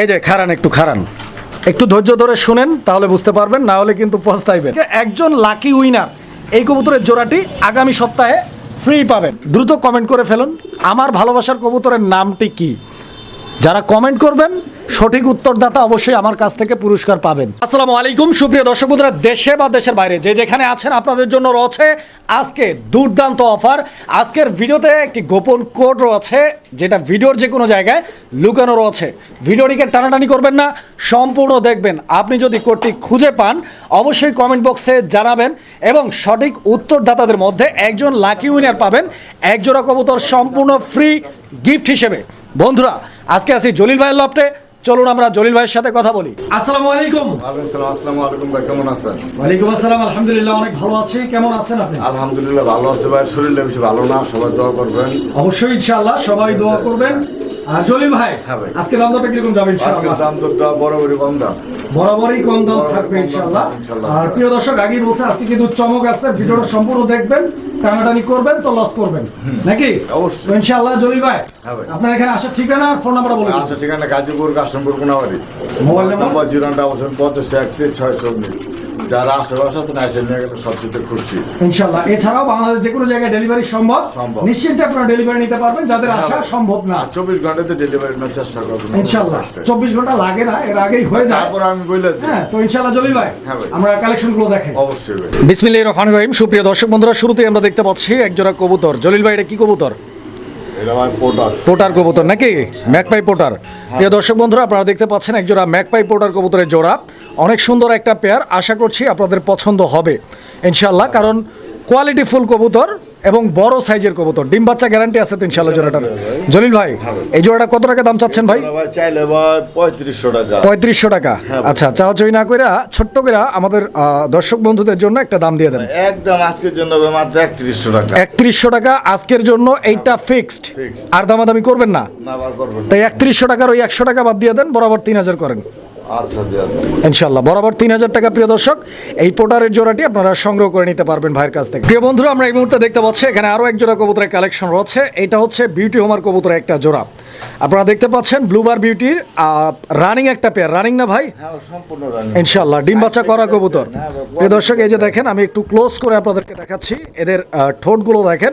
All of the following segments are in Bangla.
এই যে খারান একটু খারান একটু ধৈর্য ধরে শুনেন, তাহলে বুঝতে পারবেন, না হলে কিন্তু পস্তাইবেন। একজন লাকি উইনার, এই কবুতরের জোড়াটি আগামী সপ্তাহে ফ্রি পাবেন। দ্রুত কমেন্ট করে ফেলুন, আমার ভালোবাসার কবুতরের নামটি কি? যারা কমেন্ট করবেন, সঠিক উত্তরদাতা অবশ্যই আমার কাছ থেকে পুরস্কার পাবেন। আসসালামু আলাইকুম, সুপ্রিয় দর্শক বন্ধুরা, দেশে বা দেশের বাইরে, যে যেখানে আছেন আপনাদের জন্য রয়েছে আজকে দুর্দান্ত অফার। আজকের ভিডিওতে একটি গোপন কোড রয়েছে, যেটা ভিডিওর যে কোনো জায়গায় লুকানো রয়েছে। ভিডিওটিকে টানাটানি করবেন না, সম্পূর্ণ দেখবেন। আপনি যদি কোডটি খুঁজে পান, অবশ্যই কমেন্ট বক্সে জানাবেন এবং সঠিক উত্তরদাতাদের মধ্যে একজন লাকি উইনার পাবেন। একজোড়া কবুতর সম্পূর্ণ ফ্রি গিফট হিসেবে। বন্ধুরা আজকে আছি জলিল ভাইয়ের লফটে। চলুন আমরা জলিল ভাইয়ের সাথে কথা বলি। আসসালামু আলাইকুম। ওয়ালাইকুম সালাম আসসালামু আলাইকুম ভাই কেমন আছেন? ওয়ালাইকুম আসসালাম আলহামদুলিল্লাহ অনেক ভালো আছি। কেমন আছেন আপনি? আলহামদুলিল্লাহ ভালো আছে ভাই শরীরটা বেশি ভালো না সবাই দোয়া করবেন। অবশ্যই ইনশাআল্লাহ সবাই দোয়া করবেন। আর জলিল ভাই হ্যাঁ আজকে দাম দরটা কীরকম যাবে ইনশাআল্লাহ? দাম। বরাবরই কম দাম বরাবরই কম দাম থাকবে, ইনশাআল্লাহ। আর প্রিয় দর্শক আগেই বলছে আজকে কিন্তু চমক আছে ভিডিওটা সম্পূর্ণ দেখবেন। টানাটানি করবেন তো লস করবেন। নাকি? অবশ্যই। ইনশাআল্লাহ ভাই হ্যাঁ আপনার এখানে আসার ঠিকানা আর ফোন নাম্বার বলে দিন। আচ্ছা ঠিকানা Gazipur Kashimpur Konabari. Mobile number? Number zero double পঞ্চাশ একত্রিশ ছয়শো উনিশ। যারা আশেপাশে আছেন গেলে সবচেয়ে খুশি। ইনশাআল্লাহ। এছাড়াও বাংলাদেশ যে কোনো জায়গায় ডেলিভারি সম্ভব সম্ভব। নিশ্চিন্তে আপনারা ডেলিভারি নিতে পারবেন যাদের আসা সম্ভব না। আর চব্বিশ ঘন্টাতে ডেলিভারি নেওয়ার চেষ্টা করবেন। ইনশাআল্লাহ। চব্বিশ ঘণ্টা লাগে না এর আগেই হয়ে যায়। তারপর আমি বলে হ্যাঁ তো ইনশাআল্লাহ জলিল ভাই হ্যাঁ আমরা কালেকশনগুলো দেখেন অবশ্যই ভাই। বিসমিল্লাহির রহমানির রহিম। সুপ্রিয় দর্শক বন্ধুরা শুরুতেই আমরা দেখতে পাচ্ছি একজোড়া কবুতর। জলিল ভাই এটা কি কবুতর? পোটার। কবুতর নাকি? Magpie pouter. প্রিয় দর্শক বন্ধুরা আপনারা দেখতে পাচ্ছেন একজোড়া ম্যাকপাই পোটার কবুতরের জোড়া। অনেক সুন্দর একটা পেয়ার আশা করছি আপনাদের পছন্দ হবে ইনশাল্লাহ কারণ কোয়ালিটি ফুল কবুতর। এবং বড় সাইজের কবুতর। ডিম বাচ্চা গ্যারান্টি আছে তো ইনশাল্লাহ জোড়াটার। জলিল ভাই এই জোড়াটা কত টাকা দাম চাচ্ছেন ভাই? চাইলে পঁয়ত্রিশশো টাকা। পঁয়ত্রিশশো টাকা। হ্যাঁ আচ্ছা চাওয়া চই না করে ছোট্ট করে আমাদের দর্শক বন্ধুদের জন্য একটা দাম দিয়ে দেন। একদম আজকের জন্য মাত্র একত্রিশশো টাকা। একত্রিশশো টাকা আজকের জন্য এইটা ফিক্সড। আর দামাদামি করবেন না। তাই একত্রিশশো টাকার ওই একশো টাকা বাদ দিয়ে দেন বরাবর তিন হাজার করেন। ইনশাল্লাহ বরাবর তিন হাজার টাকা প্রিয় দর্শক এই পোটারের জোড়াটি আপনারা সংগ্রহ করে নিতে পারবেন ভাইয়ের কাছ থেকে। প্রিয় বন্ধুরা আমরা এই মুহূর্তে দেখতে পাচ্ছি এখানে আরও এক জোড়া কবুতরের কালেকশন রয়েছে। এটা হচ্ছে বিউটি হোমার কবুতরের একটা জোড়া। আপনারা দেখতে পাচ্ছেন ব্লুবার বিউটির রানিং একটা পেয়ার রানিং না ভাই? হ্যাঁ ইনশাল্লাহ ডিম বাচ্চা করা কবুতর। প্রিয় দর্শক এই যে দেখেন আমি একটু ক্লোজ করে আপনাদেরকে দেখাচ্ছি। এদের ঠোঁটগুলো দেখেন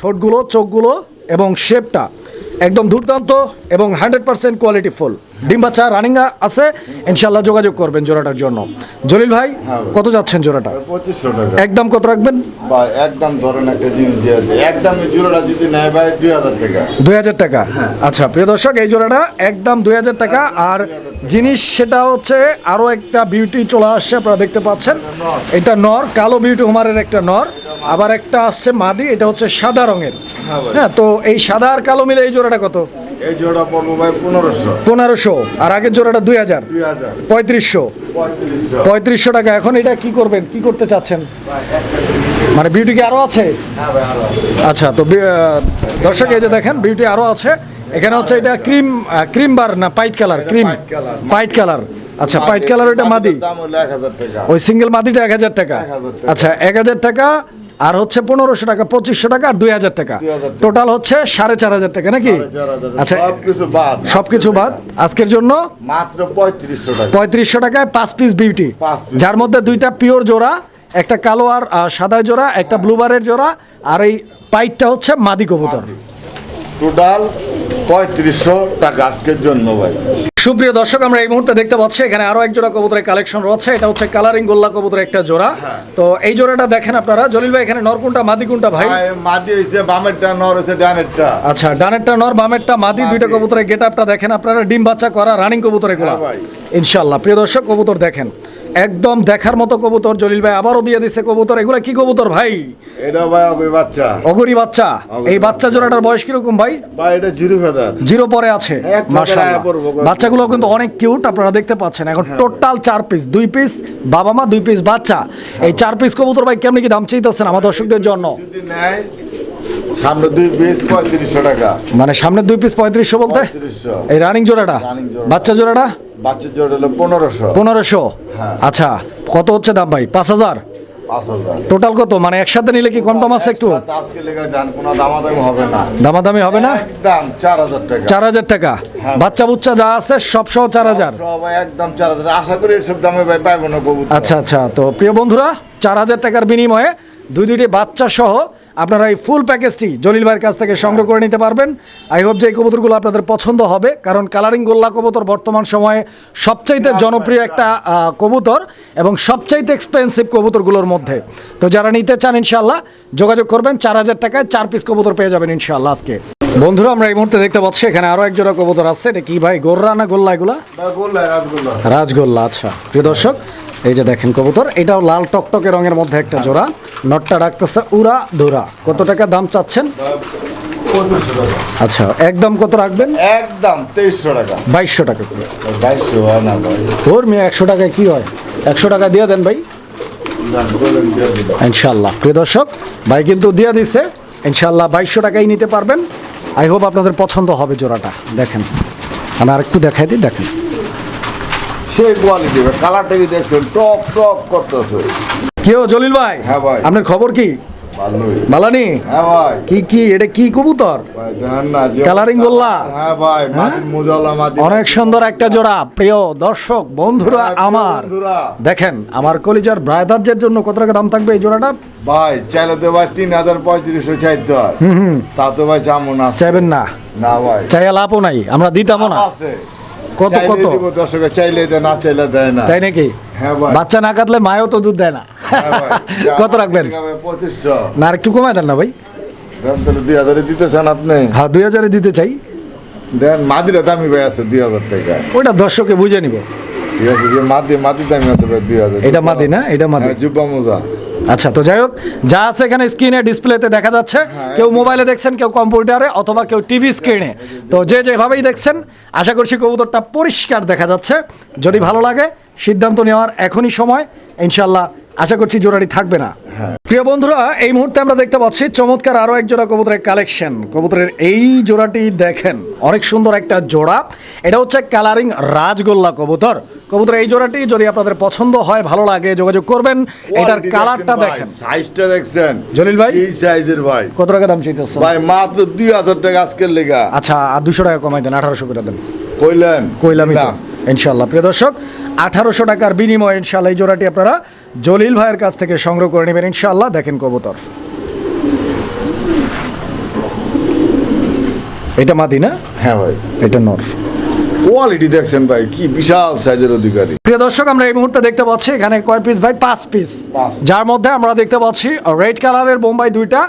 ঠোঁটগুলো চোখগুলো এবং শেপটা একদম দুর্দান্ত এবং হান্ড্রেড পার্সেন্ট কোয়ালিটি ফুল। ডিম বাচ্চা রানিং আছে ইনশাল্লাহ যোগাযোগ করবেন জোড়াটার জন্য। জলিল ভাই হ্যাঁ। কত যাচ্ছেন জোড়াটা? একদম কত রাখবেন? একদম ধরেন একটা জিনিস একদম জিরোটা যদি নেয় ভাই দুই হাজার টাকা। দুই হাজার টাকা? আচ্ছা প্রিয় দর্শক এই জোড়াটা একদম দুই হাজার টাকা। আর জিনিস সেটা হচ্ছে আরও একটা বিউটি চলে আসছে আপনারা দেখতে পাচ্ছেন। এটা নর। কালো বিউটি হুমারের একটা নর। আবার একটা আসছে মাদি এটা হচ্ছে সাদা রঙের। হ্যাঁ হ্যাঁ তো এই সাদা আর কালো মিলে এই জোড়াটা কত? এই জোড়া পড়ব ভাই পনেরোশো। পনেরোশো। আর আগের জোড়াটা দুই হাজার। পঁয়ত্রিশশো। পঁয়ত্রিশশো। টাকা। এখন এটা কি করবেন? কি করতে চাচ্ছেন? মানে বিউটি কি আরও আছে? হ্যাঁ আছে। আচ্ছা তো দর্শক এই যে দেখেন বিউটি আরও আছে। এখানে হচ্ছে এটা ক্রিম ক্রিম বার না pied colour cream pied colour. আচ্ছা পাইট কালার ওইটা মাদি? ওই সিঙ্গেল মাদিটা এক হাজার টাকা। আচ্ছা এক হাজার টাকা আর হচ্ছে পনেরোশো টাকা পঁচিশশো টাকা আর দুই হাজার টাকা। টোটাল হচ্ছে সাড়ে চার হাজার টাকা নাকি? আচ্ছা সবকিছু বাদ আজকের জন্য মাত্র পঁয়ত্রিশশো টাকা। পঁয়ত্রিশশো টাকায় পাঁচ পিস বিউটি যার মধ্যে দুইটা পিওর জোড়া একটা কালো আর সাদা জোড়া একটা ব্লুবারের জোড়া আর এই পাইটটা হচ্ছে মাদি কবুতর। টোটাল পঁয়ত্রিশশো টাকা আজকের জন্য ভাই। সুপ্রিয় দর্শক আমরা এই মুহূর্তে দেখতে পাচ্ছি এখানে আরও এক জোড়া কবুতরের কালেকশন রয়েছে। এটা হচ্ছে কালারিং গোল্লা কবুতরের একটা জোড়া। তো এই জোড়াটা দেখেন আপনারা। জলিল ভাই এখানে নর কোনটা মাদি কোনটা ভাই মাদি হয়েছে বামেরটা নর হয়েছে ডানেরটা। আচ্ছা ডানেরটা নর বামেরটা মাদি। দুইটা কবুতরের গেট আপটা দেখেন আপনারা। ডিম বাচ্চা করা রানিং কবুতর এগুলো। হ্যাঁ ভাই। ইনশাল্লাহ প্রিয় দর্শক কবুতর দেখেন। একদম দেখার মতো কবুতর জলিল ভাই আবারও দিয়ে দিচ্ছে কবুতর। এগুলা কি কবুতর ভাই? এটা ভাই অগৈ বাচ্চা। অগরি বাচ্চা। এই বাচ্চা জোড়াটার বয়স কীরকম ভাই? ভাই এটা জিরো ফেদার জিরো পরে আছে মাশাআল্লাহ। বাচ্চাগুলো কিন্তু অনেক কিউট আপনারা দেখতে পাচ্ছেন। এখন হ্যাঁ। টোটাল চার পিস দুই পিস বাবা মা দুই পিস বাচ্চা। এই চার পিস কবুতর ভাই কেমনি কি দাম চাইতেছেন আমার দর্শকদের জন্য? সামনে দুই বিশ পঁয়ত্রিশশো টাকা। মানে সামনে দুই পিস পঁয়ত্রিশশো বলতে? এই রানিং জোড়াটা। বাচ্চা জোড়াটা? বাচ্চার জোর হলো পনেরোশো। পনেরোশো? হ্যাঁ। আচ্ছা কত হচ্ছে দাম ভাই? পাঁচ হাজার? টোটাল কত? মানে একসাথে নিলে কি কম আছে একটু? দামাদামি হবে না। দামাদামি হবে না? চার হাজার টাকা। হ্যাঁ। বাচ্চা বুচ্চা যা আছে সব সহ চার হাজার? একদম চার হাজার। আশা করি এসব দামে ভাই না আচ্ছা আচ্ছা। তো প্রিয় বন্ধুরা চার হাজার টাকার বিনিময়ে দুই দুইটি বাচ্চা সহ আপনারা এই ফুল প্যাকেজটি জলিল ভাইয়ের কাছ থেকে সংগ্রহ করে নিতে পারবেন। আই হোপ যে এই কবুতরগুলো আপনাদের পছন্দ হবে কারণ কালারিং গোল্লা কবুতর বর্তমান সময়ে সবচাইতে জনপ্রিয় একটা কবুতর এবং সবচাইতে এক্সপেন্সিভ কবুতরগুলোর মধ্যে। তো যারা নিতে চান ইনশাল্লাহ যোগাযোগ করবেন চার হাজার টাকায় চার পিস কবুতর পেয়ে যাবেন ইনশাল্লাহ আজকে। বন্ধুরা আমরা এই মুহূর্তে দেখতে পাচ্ছি এখানে আরও এক জোড়া কবুতর আছে। এটা কি ভাই গোর্রা না গোল্লা এগুলা? রাজগোল্লা আচ্ছা। প্রিয় দর্শক এই যে দেখেন কবুতর এটাও লাল টকটকে রঙের মধ্যে একটা জোড়া। নটটা ডাকতেছে উড়া ধোরা কত টাকা দাম চাচ্ছেন? আচ্ছা একদম কত রাখবেন? একদম তেইশশো টাকা। বাইশশো টাকা করে। বাইশশো না ওর মেয়ে একশো টাকায় কি হয়? একশো টাকা দিয়ে দেন ভাই। ইনশাল্লাহ প্রিয় দর্শক ভাই কিন্তু দিয়ে দিছে। ইনশাল্লাহ বাইশশো টাকাই নিতে পারবেন। আই হোপ আপনাদের পছন্দ হবে জোড়াটা। দেখেন। আমি আরেকটু দেখাই দিই দেখেন। সেই কোয়ালিটি কালারটা কি দেখছেন টক টক করতেছে। কেউ জলিল ভাই? হ্যাঁ ভাই। আপনার খবর কি? বালানি হ্যাঁ ভাই। কি কি এটা কি কবুতর? না Colouring গোল্লা? হ্যাঁ ভাই মাটি অনেক সুন্দর একটা জোড়া প্রিয় দর্শক বন্ধুরা হ্যাঁ, আমার। দেখেন আমার কলিজার ব্রাদারদের জন্য কত টাকা দাম থাকবে এই জোড়াটা ভাই চাইলে তো ভাই তিন হাজার পঁয়ত্রিশশো চাইতে হয়। তা তো ভাই যেমন আছে। চাইবেন না? না ভাই। চাইয়া লাভও নাই আমরা দিতামও না। আছে। কত কত? দিব দর্শকে চাইলে দেয় না চাইলে দেয় না। তাই নাকি? হ্যাঁ বাচ্চা না কাটলে মায়ও তো দুধ দেয় না। হ্যাঁ কত রাখবেন? পঁচিশশো। না একটু কমায় দেন না ভাই। দুই হাজারে দিতেছেন আপনি। হ্যাঁ দুই হাজারে দিতে চাই। দেন মাদিরা দামি ভাই আছে দুই হাজার টাকা। ওইটা দর্শকে বুঝে নিব। ঠিক আছে যে মাদি মাদি দামি আছে ভাই দুই হাজার। এটা মাদি না? এটা মাদি। হ্যাঁ, জুব্বা মোজা। আচ্ছা তো যাই হোক যা আছে এখানে স্ক্রিনে ডিসপ্লেতে দেখা যাচ্ছে। কেউ মোবাইলে দেখছেন কেউ কম্পিউটারে অথবা কেউ টিভি স্ক্রিনে। তো যে যেভাবেই দেখছেন আশা করছি কবুতরটা পরিষ্কার দেখা যাচ্ছে। যদি ভালো লাগে সিদ্ধান্ত নেওয়ার এখনই সময়। ইনশাল্লাহ আশা করছি জোড়াটি থাকবে না। প্রিয় বন্ধুরা এই মুহূর্তে আমরা দেখতে পাচ্ছি চমৎকার আরও এক জোড়া কবুতরের কালেকশন কবুতরের এই জোড়াটি দেখেন অনেক সুন্দর একটা জোড়া। এটা হচ্ছে কালারিং রাজগোল্লা কবুতর। কবুতর এই জোড়াটি যদি আপনাদের পছন্দ হয় ভালো লাগে যোগাযোগ করবেন। এটার কালারটা দেখেন। সাইজটা দেখছেন? জলিল ভাই? এই সাইজের ভাই। কত টাকা দাম চাইতেছে ভাই মাত্র দুই হাজার টাকা আজকের লেগা। আচ্ছা আর দুশো টাকা কমাই দেন আঠারোশো করে দেন। কইলেন? কইলামই। ইনশাল্লাহ প্রিয় দর্শক আঠারোশো টাকার বিনিময়ে ইনশাল্লাহ এই জোড়াটি আপনারা জলিল ভাইয়ের কাছ থেকে সংগ্রহ করে নেবেন ইনশাল্লাহ দেখেন কবুতর। এটা মাদি না? হ্যাঁ ভাই। এটা নর। কোয়ালিটি দেখছেন ভাই কি বিশাল সাইজের অধিকারী। প্রিয় দর্শক আমরা এই মুহূর্তে দেখতে পাচ্ছি এখানে কয় পিস ভাই? পাঁচ পিস যার মধ্যে আমরা দেখতে পাচ্ছি রেড কালারের বোম্বাই দুইটা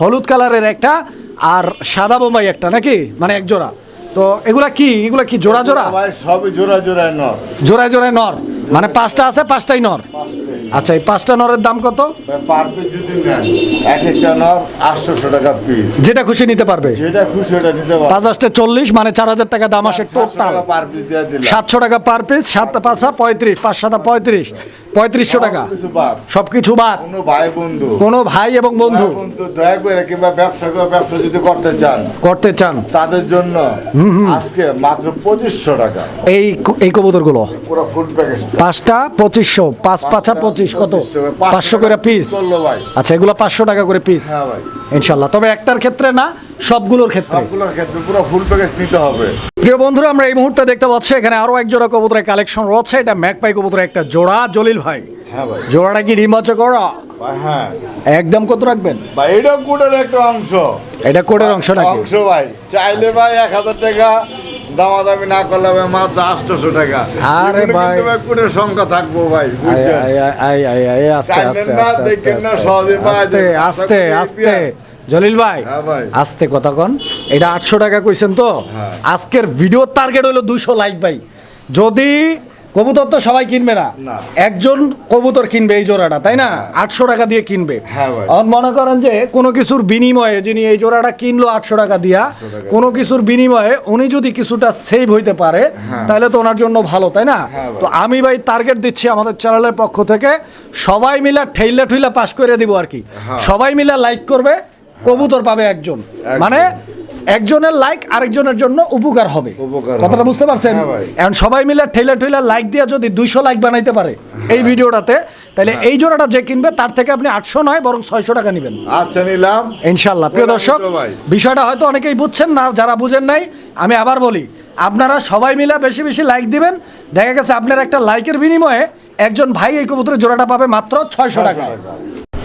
হলুদ কালারের একটা আর সাদা বোম্বাই একটা নাকি? মানে এক জোড়া। তো এগুলা কি? এগুলা কি জোড়া জোড়া? ভাই সবই জোড়া জোড়ায় নর। জোড়ায় জোড়ায় নর। মানে পাঁচটা আছে পাঁচটাই নর। আচ্ছা এই পাঁচটা নরের দাম কত? পার পিস যদি নেন এক একটা নর আটশোশো টাকা পিস যেটা খুশি নিতে পারবে। যেটা খুশি ওটা নিতে পারবে। পাঁচ আটটা চল্লিশ মানে চার হাজার টাকা দাম আসে টোটাল পার পিস সাতশো টাকা পার পিস সাত পাঁচা পঁয়ত্রিশ পাঁচ সাতা পঁয়ত্রিশ। পঁয়ত্রিশশো টাকা। কিছু বাদ। কোনো ভাই বন্ধু। কোনো ভাই এবং বন্ধু। দয়া করে কিংবা ব্যবসা করে ব্যবসা যদি করতে চান করতে চান। তাদের জন্য আজকে মাত্র পঁচিশশো টাকা। এই এই কবুতরগুলো। পুরো ফুল প্যাকেজ পাঁচটা পঁচিশশো। পাঁচ পাঁচা পঁচিশ কত? পাঁচশো করে পিস আচ্ছা এগুলো পাঁচশো টাকা করে পিস হ্যাঁ ভাই। ইনশাল্লাহ। তবে একটার ক্ষেত্রে না সবগুলোর ক্ষেত্রে। সবগুলোর ক্ষেত্রে পুরো ফুল প্যাকেজ নিতে হবে। প্রিয় বন্ধুরা আমরা এই মুহূর্তে দেখতে পাচ্ছি এখানে আরও এক জোড়া কবুতরের কালেকশন রয়েছে। এটা ম্যাকপাই কবুতরের একটা জোড়া জলিল ভাই। হ্যাঁ ভাই। জোড়াটা কি ডিমাচে করা? হ্যাঁ। একদম কত রাখবেন? ভাই এটা কোটের একটা অংশ। এটা কোটের অংশ নাকি? অংশ ভাই। চাইলে ভাই এক হাজার টাকা দামাদামি না করলে ভাই মাত্র আটশোশো টাকা। আরে ভাই। কোটের সংখ্যা থাকব ভাই আস্তে আস্তে আস্তে, আস্তে, আস্তে। আস্তে জলিল ভাই হ্যাঁ ভাই। আস্তে কথা কন। এটা আটশো টাকা কইছেন তো? হ্যাঁ। আজকের ভিডিওর টার্গেট হলো দুইশো লাইক ভাই। যদি কবুতর তো সবাই কিনবে না। একজন কবুতর কিনবে এই জোড়াটা তাই না? আটশো টাকা দিয়ে কিনবে। হ্যাঁ মনে করেন যে কোনো কিছুর বিনিময়ে যিনি এই জোড়াটা কিনলো আটশো টাকা দিয়া কোনো কিছুর বিনিময়ে উনি যদি কিছুটা সেভ হইতে পারে তাহলে তো ওনার জন্য ভালো তাই না? হ্যাঁ তো আমি ভাই টার্গেট দিচ্ছি আমাদের চ্যানেলের পক্ষ থেকে সবাই মিলে ঠেইলা ঠুইলা পাস করে দিব আর কি। হ্যাঁ। সবাই মিলে লাইক করবে কবুতর পাবে একজন। মানে একজনের লাইক আরেকজনের জন্য উপকার হবে। কথাটা বুঝতে পারছেন? হ্যাঁ এখন সবাই মিলে ঠেলে ঠেলে লাইক দিয়ে যদি দুইশো লাইক বানাইতে পারে এই ভিডিওটাতে তাহলে এই জোড়াটা যে কিনবে তার থেকে আপনি আটশো নয় বরং ছয়শো টাকা নেবেন। আচ্ছা নিলাম। ইনশাল্লাহ প্রিয় দর্শক বিষয়টা হয়তো অনেকেই বুঝছেন না যারা বুঝেন নাই আমি আবার বলি আপনারা সবাই মিলে বেশি বেশি লাইক দিবেন। দেখা গেছে আপনার একটা লাইকের বিনিময়ে একজন ভাই এই কবুতরের জোড়াটা পাবে মাত্র ছয়শো টাকা।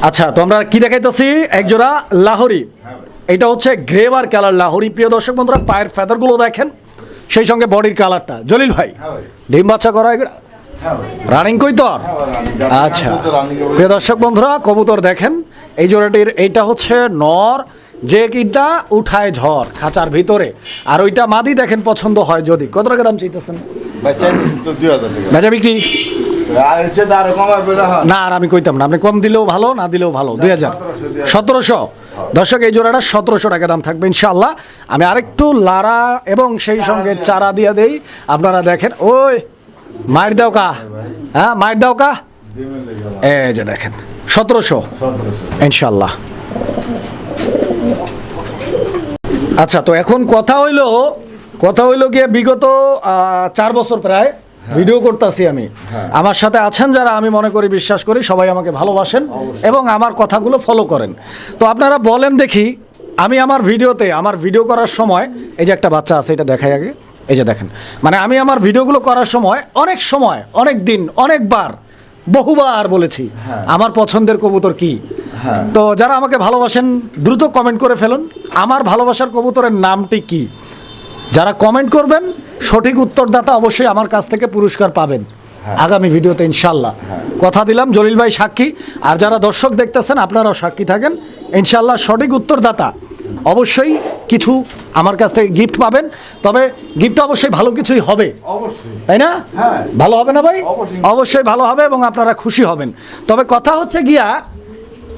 আচ্ছা তো আমরা কি দেখাইতেছি? এক জোড়া লাহোরি। এটা হচ্ছে গ্রেভার কালার লাহোরি। প্রিয় দর্শক বন্ধুরা পায়ের ফেদারগুলো দেখেন সেই সঙ্গে বডির কালারটা। জলিল ভাই হ্যাঁ ডিম বাচ্চা করা এগুলা? হ্যাঁ রানিং কই তোর হ্যাঁ, আচ্ছা। প্রিয় দর্শক বন্ধুরা কবুতর দেখেন এই জোড়াটির এইটা হচ্ছে নর যে কিটা উঠায় ঝড় খাঁচার ভিতরে। আর ওইটা মাদি দেখেন পছন্দ হয় যদি। কত টাকা দাম চাইতেছেন? বেচা বিক্রি? না আর আমি কইতাম না। আপনি কম দিলেও ভালো না দিলেও ভালো। দুই হাজার। সতেরোশো দর্শক এই জোড়াটা সতেরোশো টাকা দাম থাকবে ইনশাল্লাহ আমি আরেকটু লারা এবং সেই সঙ্গে চারা দিয়ে দেই। আপনারা দেখেন ওই মায়ের দাও কা। হ্যাঁ মায়ের দাও কা। এই যে দেখেন সতেরোশো। ইনশাল্লাহ আচ্ছা তো এখন কথা হইল কথা হইল গিয়ে বিগত চার বছর প্রায় ভিডিও করতেছি আমি। আমার সাথে আছেন যারা আমি মনে করি বিশ্বাস করি সবাই আমাকে ভালোবাসেন এবং আমার কথাগুলো ফলো করেন। তো আপনারা বলেন দেখি আমি আমার ভিডিওতে আমার ভিডিও করার সময় এই যে একটা বাচ্চা আছে এটা দেখাই আগে এই যে দেখেন। মানে আমি আমার ভিডিওগুলো করার সময় অনেক সময় অনেক দিন অনেকবার বহুবার বলেছি আমার পছন্দের কবুতর কি? হ্যাঁ। তো যারা আমাকে ভালোবাসেন দ্রুত কমেন্ট করে ফেলুন আমার ভালোবাসার কবুতরের নামটি কি? যারা কমেন্ট করবেন সঠিক উত্তরদাতা অবশ্যই আমার কাছ থেকে পুরস্কার পাবেন। আগামী ভিডিওতে ইনশাল্লাহ কথা দিলাম জলিল ভাই সাক্ষী। আর যারা দর্শক দেখতেছেন আপনারাও সাক্ষী থাকেন। ইনশাল্লাহ সঠিক উত্তরদাতা অবশ্যই কিছু আমার কাছ থেকে গিফট পাবেন। তবে গিফট অবশ্যই ভালো কিছুই হবে। তাই না? হ্যাঁ। ভালো হবে না ভাই? অবশ্যই। ভালো হবে এবং আপনারা খুশি হবেন। তবে কথা হচ্ছে গিয়া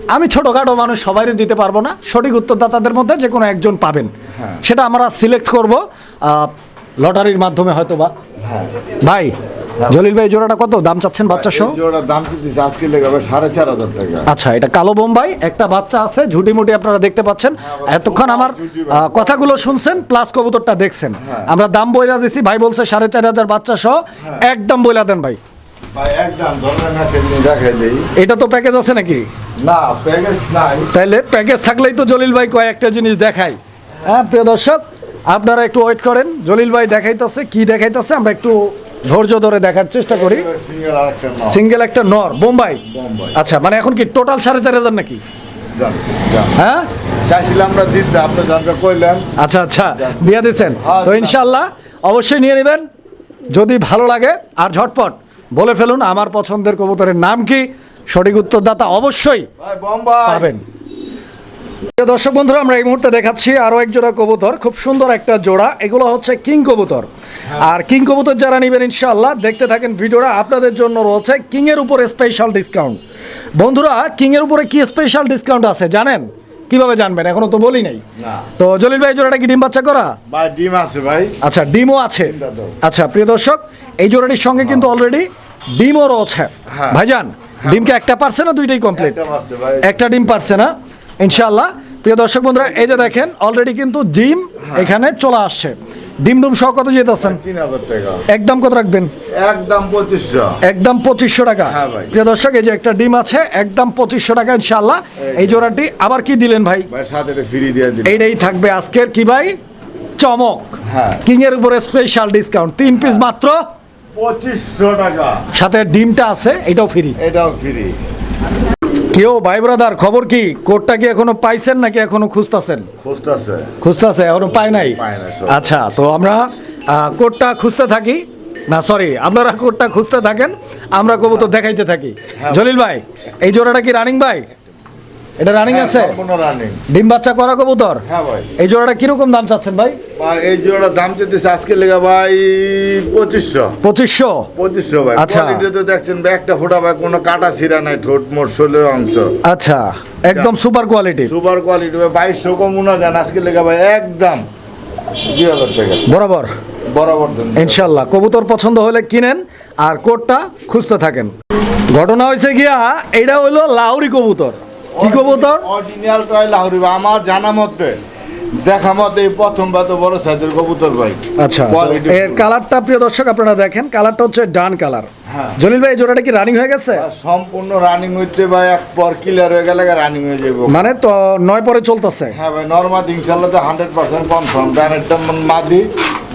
আমি ছোটোখাটো মানুষ সবাই দিতে পারব না। সঠিক উত্তরদাতাদের মধ্যে যে কোনো একজন পাবেন। হ্যাঁ। সেটা আমরা সিলেক্ট করব। লটারির মাধ্যমে হয়তো বা হ্যাঁ। ভাই জলিল ভাই জোড়াটা কত? দাম চাচ্ছেন বাচ্চা সহ? জোড়ার দাম দিতেছে আজকে লেগে হবে সাড়ে চার হাজার টাকা। আচ্ছা এটা কালো বোম্বাই একটা বাচ্চা আছে ঝুটি মুটি আপনারা দেখতে পাচ্ছেন। হ্যাঁ, এতক্ষণ আমার কথাগুলো শুনছেন প্লাস কবুতরটা দেখছেন। আমরা দাম বইলা দিছি ভাই বলছে সাড়ে চার হাজার বাচ্চা সহ হ্যাঁ। একদম বইলা দেন ভাই। ভাই একদম ধরনের না কেমনি দেখাই দেই। এটা তো প্যাকেজ আছে নাকি? না প্যাকেজ নাই। তাইলে প্যাকেজ থাকলেই তো জলিল ভাই কয়েকটা জিনিস দেখাই হ্যাঁ প্রিয় দর্শক আপনারা একটু ওয়েট করেন। জলিল ভাই দেখাইতেছে কি দেখাইতেছে আমরা একটু ধৈর্য ধরে দেখার চেষ্টা করি। সিঙ্গেল একটা নর। বোম্বাই। আচ্ছা মানে এখন কি টোটাল সাড়ে চার হাজার নাকি। হ্যাঁ? চাইছিলাম আমরা দিতে আপনি জানতে কইলেন। আচ্ছা আচ্ছা দিয়ে দিচ্ছেন হ্যাঁ, তো। ইনশাল্লাহ অবশ্যই নিয়ে নেবেন। যদি ভালো লাগে আর ঝটপট বলে ফেলুন আমার পছন্দের কবুতরের নাম কি? সঠিক উত্তরদাতা অবশ্যই পাবেন। দর্শক বন্ধুরা আমরা এই মুহূর্তে দেখাচ্ছি আরও এক জোড়া কবুতর খুব সুন্দর একটা জোড়া। এগুলো হচ্ছে কিং কবুতর। আর কিং কবুতর যারা নেবেন ইনশাআল্লাহ দেখতে থাকেন ভিডিওটা আপনাদের জন্য রয়েছে কিং এর উপরে স্পেশাল ডিসকাউন্ট বন্ধুরা কিং এর উপরে কি স্পেশাল ডিসকাউন্ট আছে জানেন? কীভাবে জানবেন? এখনও তো বলি নাই। তো জলিল ভাই জোড়াটা কি ডিম বাচ্চা করা? ভাই ডিম আছে ভাই। আচ্ছা ডিমও আছে। আচ্ছা প্রিয় দর্শক এই জোড়াটির সঙ্গে কিন্তু অলরেডি ডিমও রয়েছে। হ্যাঁ। ভাইজান ডিমকে একটা পারছে না দুইটাই কমপ্লিট একটা ডিম পারছে না? ইনশাল্লাহ প্রিয় দর্শক বন্ধুরা এই যে দেখেন অলরেডি কিন্তু ডিম এখানে চলে আসছে। ডিম ডুম সহ কত যেতেছেন একদম কত রাখবেন? একদম পঁচিশশো। একদম পঁচিশশো টাকা। হ্যাঁ ভাই। প্রিয় দর্শক এই যে একটা ডিম আছে একদম পঁচিশশো টাকা ইনশাল্লাহ এই জোড়াটি আবার কি দিলেন ভাই? এইটাই থাকবে আজকের কি ভাই? চমক। হ্যাঁ। কিং এর উপরে স্পেশাল ডিসকাউন্ট তিন পিস মাত্র। পঁচিশশো টাকা। সাথে ডিমটা আছে এটাও ফ্রি এটাও ফ্রি কেউ ভাই ব্রাদার খবর কি? কোডটা কি এখনও পাইছেন নাকি এখনও খুঁজতেছেন? খুঁজতাছে। খুঁজতাছে এখনও পাই নাই? পায় নাই আচ্ছা তো আমরা কোডটা খুঁজতে থাকি। না সরি আপনারা কোডটা খুঁজতে থাকেন আমরা কবুতর দেখাইতে থাকি। হ্যাঁ। জলিল ভাই এই জোড়াটা কি রানিং ভাই? এটা রানিং আছে? ডিম বাচ্চা করা কবুতর? হ্যাঁ ভাই। এই জোড়াটা কীরকম দাম চাচ্ছেন ভাই? এই জোড়ার দাম চেতেছে আজকে লেগে ভাই পঁচিশশো। পঁচিশশো? পঁচিশশো ভাই। আচ্ছা। তো দেখছেন একটা ফোটা ভাই কোনো কাটা ছিঁড়া নাই ঠোঁট মোট শরীরের অংশ। আচ্ছা একদম সুপার কোয়ালিটি সুপার কোয়ালিটি ভাই বাইশশো কম না যান আজকে লেগে ভাই একদম। দুই হাজার টাকা। বরাবর। বরাবর ইনশাল্লাহ কবুতর পছন্দ হলে কিনেন আর কোটটা খুঁজতে থাকেন। ঘটনা হয়েছে গিয়া এটা হইল লাউরি কবুতর। কি কবুতর অরিজিনাল টয় লাহরি আমার জানা মতে দেখা মতো এই প্রথমবার তো বড় সাইজের কবুতর ভাই। আচ্ছা এর কালারটা প্রিয় দর্শক আপনারা দেখেন কালারটা হচ্ছে ডান কালার। হ্যাঁ। জলিল ভাই জোড়াটা কি রানিং হয়ে গেছে? সম্পূর্ণ রানিং হইতে ভাই এক পর ক্লিয়ার হয়ে গেলে রানিং হয়ে যাব মানে তো নয় পরে চলতেছে। হ্যাঁ ভাই নর্মাল ইনশাল্লাহ তো হান্ড্রেড পার্সেন্ট কনফার্ম ডানেরটা মাদি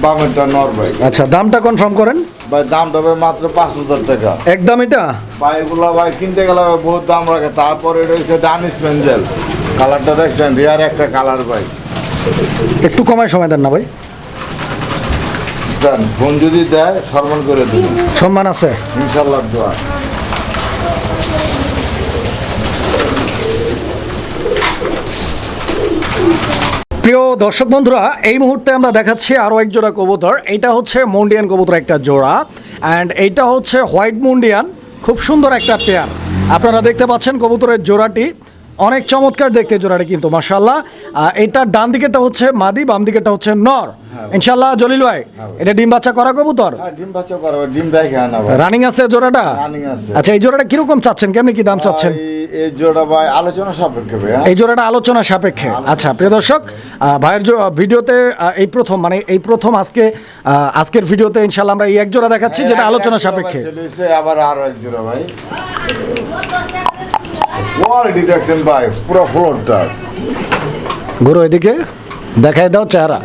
বামেরটা নর ভাই। আচ্ছা দামটা কনফার্ম করেন। ভাই দামটা ভাই মাত্র পাঁচ হাজার টাকা। একদম এটা? ভাই এগুলো ভাই কিনতে গেলে বহুত দাম রাখে। তারপরে রয়েছে ডানিস পেঞ্জেল কালারটা দেখছেন? রিয়ার একটা কালার ভাই। একটু কমায় সময় দেন না ভাই। দেন ফোন যদি দেয় সরমান করে দিন সম্মান আছে। ইনশাল্লাহ দোয়া। প্রিয় দর্শক বন্ধুরা, এই মুহূর্তে আমরা দেখাচ্ছি আরও এক জোড়া কবুতর। এটা হচ্ছে মন্ডিয়ান কবুতর একটা জোড়া। অ্যান্ড এইটা হচ্ছে হোয়াইট মন্ডিয়ান, খুব সুন্দর একটা পেয়ার আপনারা দেখতে পাচ্ছেন কবুতরের জোড়াটি। অনেক চমৎকার দেখতে জোড়াটা কিন্তু মাসাল্লাহ এটা ডান দিকেরটা হচ্ছে মাদি বাম দিকেরটা হচ্ছে নর। ইনশাল্লাহ জলিল ভাই এটা ডিম বাচ্চা করা কবুতর? হ্যাঁ ডিম বাচ্চা করা রানিং আছে জোড়াটা? আচ্ছা এই জোড়াটা কীরকম চাচ্ছেন? কেমনি কি দাম চাচ্ছেন? এই জোড়া ভাই আলোচনা সাপেক্ষে ভাই হ্যাঁ? এই জোড়াটা আলোচনা সাপেক্ষে। আচ্ছা প্রিয় দর্শক আহ, ভাইয়ের ভিডিওতে এই প্রথম মানে এই প্রথম আজকে আহ, আজকের ভিডিওতে ইনশাল্লাহ আমরা এই এক জোড়া দেখাচ্ছি যেটা আলোচনা সাপেক্ষে। আবার আরও এক জোড়া ভাই। কোয়ালিটি দেখছেন ভাই পুরো ফ্লোর টাচ ঘুরো এদিকে দেখাই দাও চেহারা।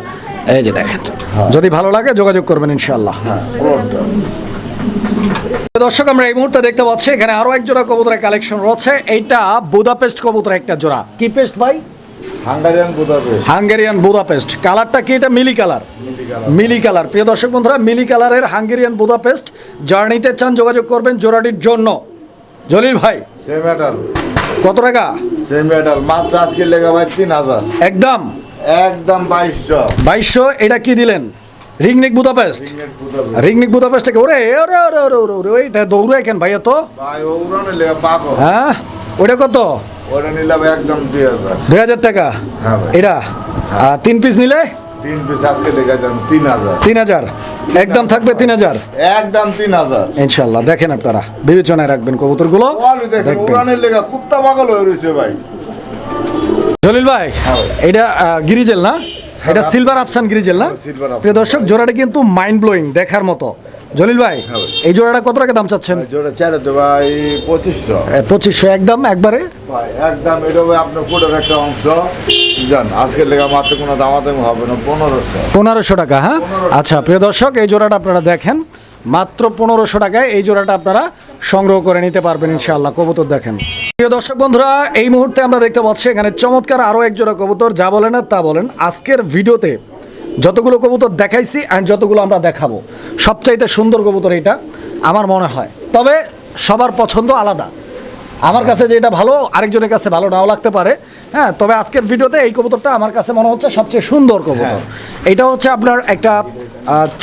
এই যে দেখেন যদি ভালো লাগে যোগাযোগ করবেন ইনশাল্লাহ হ্যাঁ ফ্লোর টাচ দর্শক আমরা এই মুহূর্তে দেখতে পাচ্ছি এখানে আরও এক জোড়া কবুতরের কালেকশন রয়েছে। এইটা বুদাপেস্ট কবুতর একটা জোড়া। কি পেস্ট ভাই? হাঙ্গারিয়ান বুদাপেস্ট হাঙ্গেরিয়ান বুদাপেস্ট কালারটা কি এটা? মিলি কালার মিলি কালার প্রিয় দর্শক বন্ধুরা মিলি কালারের হাঙ্গেরিয়ান বুদাপেস্ট জার্নিতে চান যোগাযোগ করবেন জোড়াটির জন্য। জলিল ভাই। কত টাকা? সেম মেটাল মাত্র আজকে লেগা ভাই তিন হাজার। একদম? একদম বাইশশো। বাইশশো এটা কি দিলেন? রিংনিক বুদাপেস্ট? রিংনিক বুদাপেস্ট। থেকে ওরে ওরে ওরে ওরে ওরে ওরে ওইটা দৌড়ে কেন ভাইয়া তো? ভাই ওগুলো লেগা পাকো হ্যাঁ? ওইটা কত? ওটা নিলাম একদম দুই হাজার। দুই হাজার টাকা? হ্যাঁ। এটা? আর তিন পিস নিলে? তিন পিস আজকে লেগা যান তিন হাজার। তিন হাজার? একদম থাকবে তিন হাজার? একদম তিন হাজার। ইনশাল্লাহ দেখেন আপনারা বিবেচনায় রাখবেন কবুতরগুলো। ওয়ালি দেখেন দেখবেন। উড়ানের লেগা কুত্তা পাগল হয়ে রয়েছে ভাই। জলিল ভাই হ্যাঁ। এটা গিরিজেল না? এটা সিলভার আফসান গিরিজেল না? প্রিয় দর্শক জোড়াটা কিন্তু মাইন্ড ব্লোয়িং দেখার মতো। জলিল ভাই হ্যাঁ এই জোড়াটা কত টাকা দাম চাচ্ছেন? জোড়া চারে তো ভাই পঁচিশশো। পঁচিশশো একদম একবারে? ভাই একদম এটা ভাই আপনার ফুটের একটা অংশ। জান আজকের লেগা মাত্র কোনো দামাদামি হবে না পনেরোশো। পনেরোশো টাকা হ্যাঁ? আচ্ছা প্রিয় দর্শক এই জোড়াটা আপনারা দেখেন। মাত্র পনেরোশো টাকায় এই জোড়াটা আপনারা সংগ্রহ করে নিতে পারবেন ইনশাআল্লাহ। কবুতর দেখেন। প্রিয় দর্শক বন্ধুরা এই মুহূর্তে আমরা দেখতে পাচ্ছি এখানে চমৎকার আরও এক জোড়া কবুতর যা বলেন আর তা বলেন। আজকের ভিডিওতে যতগুলো কবুতর দেখাইছি অ্যান্ড যতগুলো আমরা দেখাবো সবচাইতে সুন্দর কবুতর এটা আমার মনে হয়। তবে সবার পছন্দ আলাদা। আমার কাছে যেটা ভালো আরেকজনের কাছে ভালো নাও লাগতে পারে। হ্যাঁ তবে আজকের ভিডিওতে এই কবুতরটা আমার কাছে মনে হচ্ছে সবচেয়ে সুন্দর কবুতর। এটা হচ্ছে আপনার একটা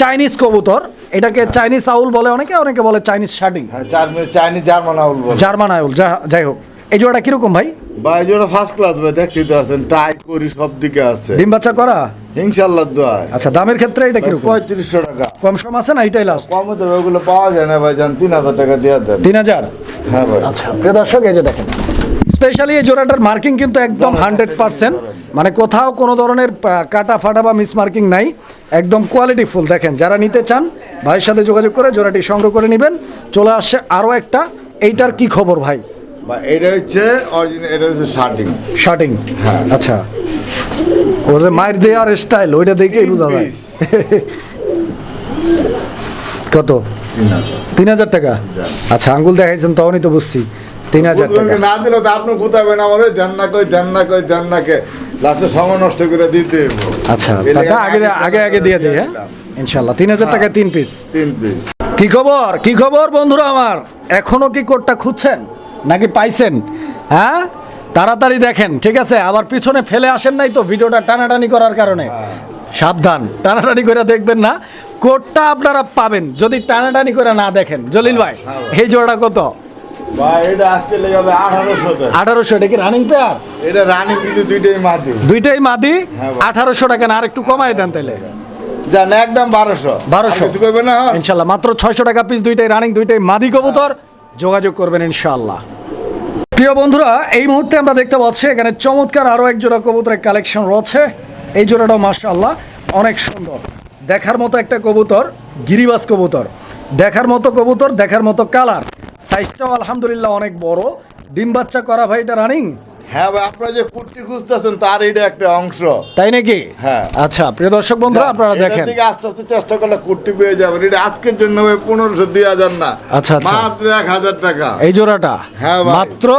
চাইনিজ কবুতর। এটাকে চাইনিজ আউল বলে অনেকে অনেকে বলে চাইনিজ শার্টিং হ্যাঁ চার মিনিট চাইনি জার্মান আউল জার্মান আউল যা যাই হোক। এই জোড়াটা কীরকম ভাই? ভাই জোড়া ফার্স্ট ক্লাস ভাই দেখতে তো আছেন টাই করি সব দিকে আছে। ডিম বাচ্চা করা? ইনশাল্লাহ দোয়ায়। আচ্ছা দামের ক্ষেত্রে এটা কীরকম? পঁয়ত্রিশশো টাকা। কম সম আছে না এটাই লাস্ট কমে তো ওগুলো পাওয়া যায় না ভাই জান তিন হাজার টাকা দিয়ে দেন। তিন হাজার? হ্যাঁ ভাই। আচ্ছা প্রিয় দর্শক এই যে দেখেন স্পেশালি এই জোড়াটার মার্কিং কিন্তু একদম হান্ড্রেড পার্সেন্ট মানে কোথাও কোনো ধরনের কাটা ফাটা বা মিস মার্কিং নাই। একদম কোয়ালিটি ফুল দেখেন যারা নিতে চান ভাইয়ের সাথে যোগাযোগ করে জোড়াটি সংগ্রহ করে নেবেন। চলে আসছে আরও একটা। এইটার কি খবর ভাই? ভাই এটা হচ্ছে অরিজিনাল এটা হচ্ছে শার্টিং শার্টিং হ্যাঁ। আচ্ছা। ও যে মায়ের দেওয়ার স্টাইল ওইটা দেখেই বোঝা যায়। কত? তিন হাজার। টাকা? আচ্ছা আঙ্গুল দেখাইছেন তখনই তো বুঝছি। তিন হাজার টাকা। না দিলে তো আপনি কোথাবেন আমাদের ধ্যান না কই ধ্যান না কই ধ্যান না কে। লাস্টে সময় নষ্ট করে দিতে আচ্ছা টাকা আগে আগে আগে দিয়ে দিই হ্যাঁ। ইনশাল্লাহ তিন হাজার টাকায় তিন পিস তিন পিস কি খবর? কি খবর বন্ধুরা আমার? এখনও কি কোটটা খুঁজছেন? নাকি পাইছেন? হ্যাঁ? তাড়াতাড়ি দেখেন ঠিক আছে? আবার পিছনে ফেলে আসেন নাই তো ভিডিওটা টানাটানি করার কারণে। সাবধান টানাটানি করে দেখবেন না। কোটটা আপনারা পাবেন যদি টানাটানি করে না দেখেন। জলিল ভাই হ্যাঁ। এই জোড়াটা কত? আঠারোশো আঠারোশো এটা কি রানিং পেয়ার এটা রানি কিন্তু দুইটাই মাদি। হ্যাঁ আঠারোশো টাকা না আর একটু কমাই দেন তাহলে। জান একদম বারোশো। 1200 কিছু করবে না? ইনশাল্লাহ মাত্র ছয়শো টাকা পিস দুইটাই রানিং দুইটাই মাদি কবুতর। যোগাযোগ করবেন ইনশাআল্লাহ। প্রিয় বন্ধুরা, এই মুহূর্তে আমরা দেখতে পাচ্ছি, এখানে চমৎকার আরও এক জোড়া কবুতরের কালেকশন রয়েছে। এই জোড়াটাও মাশাআল্লাহ অনেক সুন্দর। দেখার মতো একটা কবুতর, গিরিবাস কবুতর। দেখার মতো কবুতর, দেখার মতো কালার। সাইজটাও আলহামদুলিল্লাহ অনেক বড়। ডিম বাচ্চা করা ভাই এটা রানিং হ্যাঁ ভাই আপনারা যে কুর্তি খুঁজতেছেন তার এটা একটা অংশ। তাই নাকি? হ্যাঁ। আচ্ছা প্রিয় দর্শক বন্ধুরা আপনারা দেখেন। আস্তে আস্তে চেষ্টা করলে কুর্তি পেয়ে যাবেন। এটা আজকের জন্য ভাই পনেরোশো দুই হাজার না। আচ্ছা, আচ্ছা। মাত্র এক হাজার টাকা। এই জোড়াটা? হ্যাঁ। মাত্র?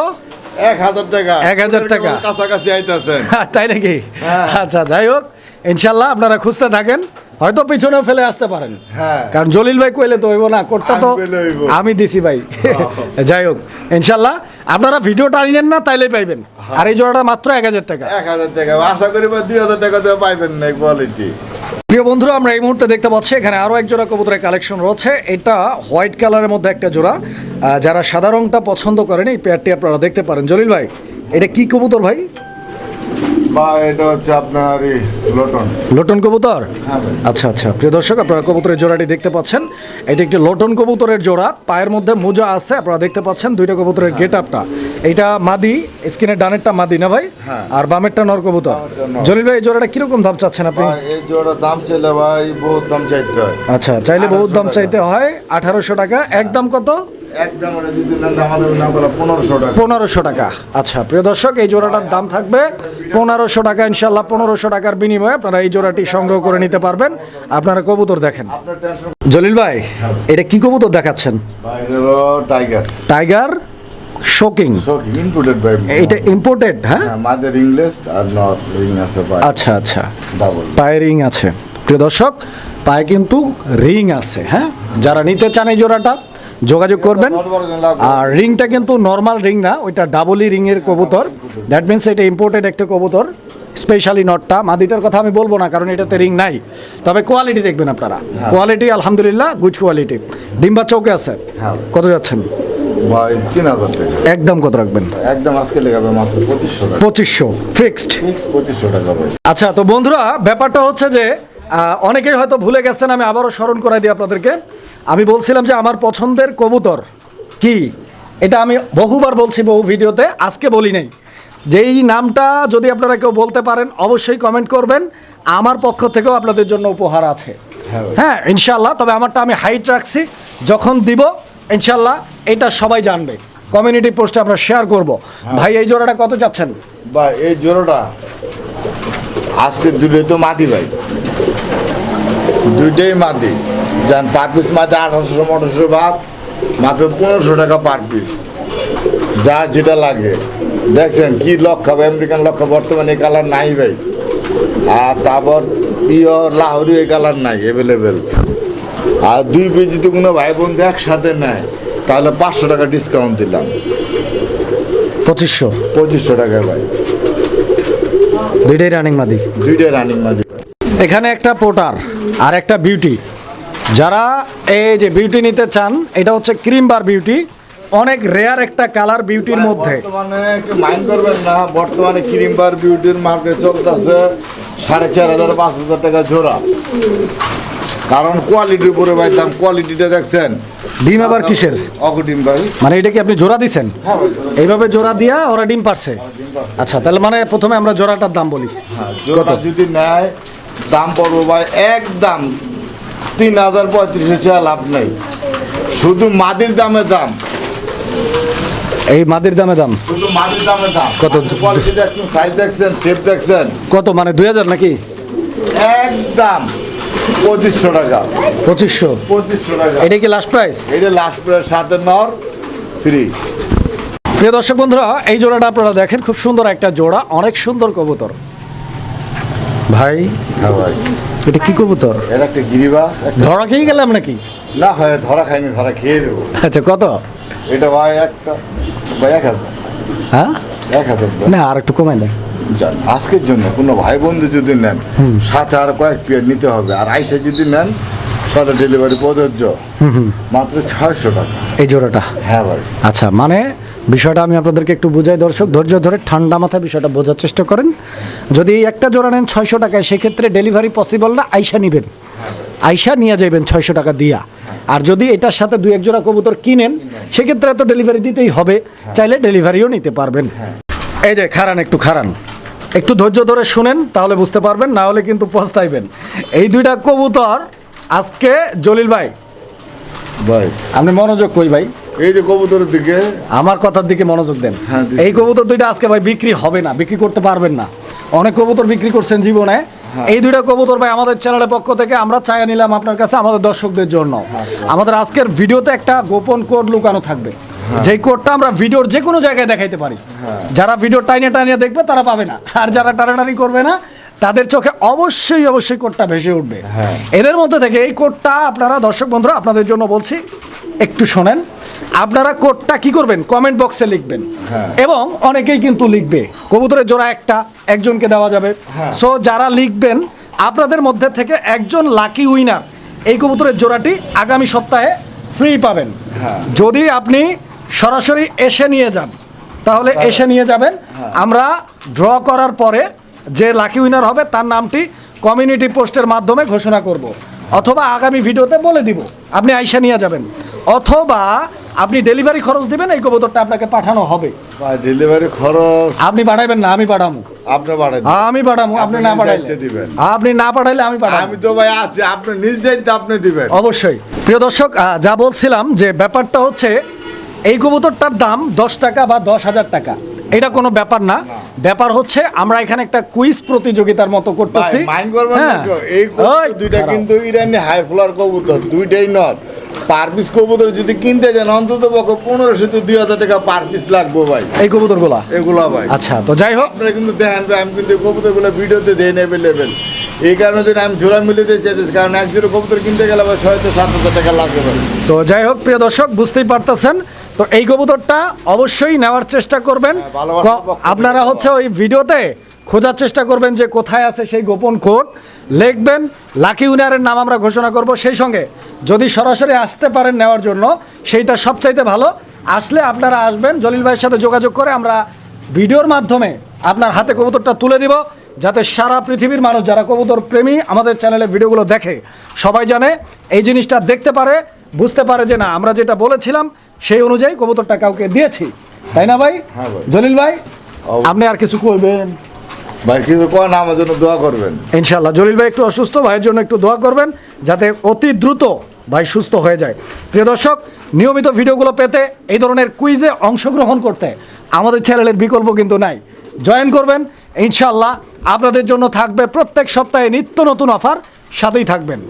এক হাজার টাকা। 1000 টাকা। কাছাকাছি আইতেছেন। তাই নাকি? হ্যাঁ। আচ্ছা যাই হোক ইনশাল্লাহ আপনারা খুঁজতে থাকেন। হয়তো পিছনেও ফেলে আসতে পারেন। হ্যাঁ। কারণ জলিল ভাই কইলে তো হইব না কোটটা তো। আমি দিছি ভাই। যাই হোক ইনশাল্লাহ আপনারা ভিডিও টানিনেন না তাইলে পাইবেন। আর এই জোড়াটা মাত্র এক হাজার টাকা। এক হাজার টাকা। আশা করি দুই হাজার টাকা দিয়ে পাইবেন না কোয়ালিটি প্রিয় বন্ধুরা আমরা এই মুহূর্তে দেখতে পাচ্ছি এখানে আরও এক জোড়া কবুতরের কালেকশন রয়েছে। এটা হোয়াইট কালারের মধ্যে একটা জোড়া। যারা সাদা রংটা পছন্দ করেন এই পেয়ারটি আপনারা দেখতে পারেন। জলিল ভাই এটা কি কবুতর ভাই? বা এটা হচ্ছে আপনার এই লটন। লোটন কবুতর? হ্যাঁ আচ্ছা আচ্ছা। প্রিয় দর্শক আপনারা কবুতরের জোড়াটি দেখতে পাচ্ছেন। এটি একটি লোটন কবুতরের জোড়া। পায়ের মধ্যে মোজা আছে আপনারা দেখতে পাচ্ছেন। দুইটা কবুতরের গেট আপটা। এইটা মাদি স্কিনের ডানেরটা মাদি না ভাই? হ্যাঁ। আর বামেরটা নর। কবুতর জলিল ভাই এই জোড়াটা কীরকম দাম চাচ্ছেন আপনি? এই জোড়া দাম চাইলে ভাই বহুত দাম চাইতে হয়। আচ্ছা চাইলে বহুত দাম চাইতে হয়। আঠারোশো টাকা। একদম কত? পনেরোশো টাকা। আচ্ছা প্রিয় দর্শক এই জোড়াটার দাম থাকবে পনেরোশো টাকা ইনশাল্লাহ পনেরোশো টাকার বিনিময়ে আপনারা এই জোড়াটি সংগ্রহ করে নিতে পারবেন। আপনারা কবুতর দেখেন। জলিল ভাই এটা কি কবুতর দেখাচ্ছেন? Tiger tiger shocking so imported ভাই এটা ইম্পোর্টেড হ্যাঁ হ্যাঁ মাদের ইংলিশ আর নর্থ রিং আছে আচ্ছা আচ্ছা। ডাবল পায়ে রিং আছে। প্রিয় দর্শক পায়ে কিন্তু রিং আছে হ্যাঁ? যারা নিতে চান এই জোড়াটা যোগাযোগ করবেন। আর রিংটা কিন্তু নর্মাল রিং না ওইটা ডাবলই রিংয়ের কবুতর। দ্যাট মিনস এটা ইম্পোর্টেড একটা কবুতর স্পেশালি নটটা মাদিটার কথা আমি বলব না কারণ এটাতে রিং নাই। তবে কোয়ালিটি দেখবেন আপনারা। কোয়ালিটি আলহামদুলিল্লাহ গুড কোয়ালিটি ডিম্বা চৌকে আছে। হ্যাঁ। কত যাচ্ছেন? ভাই তিন হাজার টাকা। একদম কত রাখবেন? একদম আজকে লেগাবে মাত্র পঁচিশশো টাকা। পঁচিশশো ফিক্সড পঁচিশশো টাকা ভাই। আচ্ছা তো বন্ধুরা ব্যাপারটা হচ্ছে যে অনেকেই হয়তো ভুলে গেছেন আমি আবারও স্মরণ করাই দিই আপনাদেরকে। আমি বলছিলাম যে আমার পছন্দের কবুতর কি? এটা আমি বহুবার বলছি বহু ভিডিওতে আজকে বলি নাই। যেই নামটা যদি আপনারা কেউ বলতে পারেন অবশ্যই কমেন্ট করবেন। আমার পক্ষ থেকেও আপনাদের জন্য উপহার আছে। হ্যাঁ হ্যাঁ ইনশাল্লাহ তবে আমারটা আমি হাইট রাখছি। যখন দিব ইনশাল্লাহ এটা সবাই জানবে। কমিউনিটি পোস্টে আমরা শেয়ার করব। ভাই এই জোড়াটা কত চাচ্ছেন? বা এই জোড়াটা আজকে দুটোই তো মাদি ভাই। দুইটাই মাদি। যান পার পিস মাদি আঠারোশো আঠারোশো ভাত মাত্র পনেরোশো টাকা পার পিস যা যেটা লাগে। দেখছেন কি লক্ষ্য হবে আমেরিকান লক্ষ্য বর্তমানে কালার নাই ভাই। আর তারপর পিওর লাহোরি এই কালার নাই অ্যাভেলেবেল আর দুই পিস যদি কোনো ভাই বন্ধু একসাথে নেয় তাহলে পাঁচশো টাকা ডিসকাউন্ট দিলাম। পঁচিশশো? পঁচিশশো টাকা ভাই। দুইটাই রানিং মাদি? দুইটাই রানিং মাদি এখানে একটা পোটার আর একটা বিউটি যারা এই যে বিউটি নিতে চান এটা হচ্ছে ক্রিম বার বিউটি অনেক রেয়ার একটা কালার বিউটির মধ্যে। বর্তমানে একটু মাইন্ড করবেন না বর্তমানে ক্রিম বার বিউটির মার্কেট চলতেছে সাড়ে চার হাজার পাঁচ হাজার টাকা জোড়া। কারণ কোয়ালিটির উপরে ভাই দাম কোয়ালিটিটা দেখছেন। ডিম আবার কিসের? অকুডিম ভাই। মানে এটা কি আপনি জোড়া দিছেন? হ্যাঁ এইভাবে জোড়া দিয়া ওরা ডিম পারছে? আচ্ছা তাহলে মানে প্রথমে আমরা জোড়াটার দাম বলি। হ্যাঁ, জোড়া যদি নেয় দাম পড়ব ভাই একদম তিন হাজার পঁয়ত্রিশে চেয়ে লাভ নেই। শুধু মাদির দামে দাম। এই মাদির দামে দাম? শুধু মাদির দামে দাম। কত? কোয়ালিটি দেখছেন সাইজ দেখছেন শেপ দেখছেন। কত? মানে দুই হাজার নাকি? একদম। পঁচিশশো টাকা। পঁচিশশো? পঁচিশশো টাকা। এটা কি লাস্ট প্রাইস যে লাস্ট প্রায় সাথে নর ফ্রি প্রিয় দর্শক বন্ধুরা এই জোড়াটা আপনারা দেখেন খুব সুন্দর একটা জোড়া অনেক সুন্দর কবুতর। ভাই হ্যাঁ ভাই। এটা কি কবুতর? এর একটা গিরিবাস ধরা খেয়ে গেলাম নাকি? না হয় ধরা খাইনি ধরা খেয়ে দেবো আচ্ছা কত? এটা ভাই একটা ভাই এক হাজার। হ্যাঁ? এক হাজার। না আর একটু কমাই দেয় আজকের জন্য কোনো ভাই বন্ধু যদি নেন সাথে আর কয়েক পিয়ার নিতে হবে। আর আইসে যদি নেন তাহলে ডেলিভারি প্রযোজ্য। মাত্র ছয়শো টাকা। এই জোড়াটা? হ্যাঁ ভাই। আচ্ছা মানে বিষয়টা আমি আপনাদেরকে একটু বুঝাই দর্শক ধৈর্য ধরে ঠান্ডা মাথায় বিষয়টা বোঝার চেষ্টা করেন। যদি একটা জোড়া নেন ছয়শো টাকায় সেক্ষেত্রে ডেলিভারি পসিবল না আইসা নিবেন। আইসা নিয়ে যাবেন ছয়শো টাকা দিয়া। আর যদি এটার সাথে দু এক জোড়া কবুতর কিনেন সেক্ষেত্রে তো ডেলিভারি দিতেই হবে। চাইলে ডেলিভারিও নিতে পারবেন। এই যে খারান একটু খারান একটু ধৈর্য ধরে শুনেন তাহলে বুঝতে পারবেন না হলে কিন্তু পস্তাইবেন। এই দুইটা কবুতর আজকে জলিল ভাই। ভাই। আপনি মনোযোগ কই ভাই? এই যে কবুতরের দিকে। আমার কথার দিকে মনোযোগ দেন। হ্যাঁ, এই কবুতর দুইটা আজকে ভাই বিক্রি হবে না বিক্রি করতে পারবেন না। অনেক কবুতর বিক্রি করছেন জীবনে। হ্যাঁ। এই দুইটা কবুতর ভাই আমাদের চ্যানেলের পক্ষ থেকে আমরা চাইয়া নিলাম আপনার কাছে আমাদের দর্শকদের জন্য। হ্যাঁ, আমাদের আজকের ভিডিওতে একটা গোপন কোড লুকানো থাকবে। হ্যাঁ। যেই কোডটা আমরা ভিডিওর যে কোনো জায়গায় দেখাইতে পারি যারা ভিডিও টাইনে টাইনে দেখবে তারা পাবে না আর যারা টানাটানি করবে না তাদের চোখে অবশ্যই অবশ্যই কোডটা ভেসে উঠবে হ্যাঁ। এদের মধ্যে থেকে এই কোডটা আপনারা দর্শক বন্ধুরা আপনাদের জন্য বলছি একটু শোনেন আপনারা কোডটা কি করবেন কমেন্ট বক্সে লিখবেন হ্যাঁ। এবং অনেকেই কিন্তু লিখবে কবুতরের জোড়া একটা একজনকে দেওয়া যাবে হ্যাঁ। সো যারা লিখবেন আপনাদের মধ্যে থেকে একজন লাকি উইনার এই কবুতরের জোড়াটি আগামী সপ্তাহে ফ্রি পাবেন হ্যাঁ। যদি আপনি সরাসরি এসে নিয়ে যান। তাহলে এসে নিয়ে যাবেন। হ্যাঁ। আমরা ড্র করার পরে যে লাকি উইনার হবে তার নামটি কমিউনিটি পোস্টের মাধ্যমে ঘোষণা করব। অথবা আগামী ভিডিওতে বলে দিব। আপনি আইসা নিয়ে যাবেন। অথবা আপনি ডেলিভারি খরচ দিবেন এই কবুতরটা আপনাকে পাঠানো হবে। ডেলিভারি খরচ আপনি পাঠাবেন না আমি পাঠাবো আপনি বাড়াই আমি পাঠাবো আপনি না পাঠাইলে দিবেন। আপনি না পাঠাইলে আমি পাঠাবো আমি তো ভাই আছি আপনি নিজ দায়িত্ব আপনি দিবেন। অবশ্যই। প্রিয় দর্শক যা বলছিলাম যে ব্যাপারটা হচ্ছে এই কবুতরটার দাম দশ টাকা বা দশ হাজার টাকা। এটা কোনো ব্যাপার না। ব্যাপার হচ্ছে আমরা এখানে একটা কুইজ প্রতিযোগিতার মতো করতেছি। হ্যাঁ। এই দুইটা কিন্তু ইরানি হাই ফ্লার কবুতর দুইটাই নট পার পিস কবুতর যদি কিনতে যান অন্তত পক্ষে পনেরোশো দুই হাজার টাকা পার পিস লাগবে ভাই। এই কবুতরগুলা? এগুলো ভাই। আচ্ছা তো যাই হোক। আপনারা কিন্তু দেখেন ভাই, আমি কিন্তু কবুতরগুলো ভিডিওতে দেন অ্যাভেলেবেল এই কারণে যদি আমি জোড়া মিলে দিতে চাইতেছি কারণ এক জোড়া কবুতর কিনতে গেলে ছয় সাত হাজার টাকা লাগবে তো যাই হোক প্রিয় দর্শক বুঝতেই পারতেছেন। তো এই কবুতরটা অবশ্যই নেওয়ার চেষ্টা করবেন। হ্যাঁ, আপনারা হচ্ছে ওই ভিডিওতে খোঁজার চেষ্টা করবেন যে কোথায় আছে সেই গোপন কোড লিখবেন লাকি উইনারের নাম আমরা ঘোষণা করব। সেই সঙ্গে যদি সরাসরি আসতে পারেন নেওয়ার জন্য সেইটা সবচাইতে ভালো। আসলে আপনারা আসবেন জলিল ভাইয়ের সাথে যোগাযোগ করে আমরা ভিডিওর মাধ্যমে আপনার হাতে কবুতরটা তুলে দিব যাতে সারা পৃথিবীর মানুষ যারা কবুতর প্রেমী আমাদের চ্যানেলে ভিডিওগুলো দেখে সবাই জানে এই জিনিসটা দেখতে পারে বুঝতে পারে যে না আমরা যেটা বলেছিলাম সেই অনুযায়ী কবুতরটা কাউকে দিয়েছি। তাই না ভাই? হ্যাঁ জলিল ভাই। আপনি আর কিছু করবেন? ভাই কিছু কোন আমার জন্য দোয়া করবেন। ইনশাল্লাহ জলিল ভাই একটু অসুস্থ ভাইয়ের জন্য একটু দোয়া করবেন যাতে অতি দ্রুত ভাই সুস্থ হয়ে যায়। প্রিয় দর্শক নিয়মিত ভিডিওগুলো পেতে এই ধরনের কুইজে অংশগ্রহণ করতে আমাদের চ্যানেলের বিকল্প কিন্তু নাই। জয়েন করবেন ইনশাল্লাহ আপনাদের জন্য থাকবে প্রত্যেক সপ্তাহে নিত্য নতুন অফার সাথেই থাকবেন।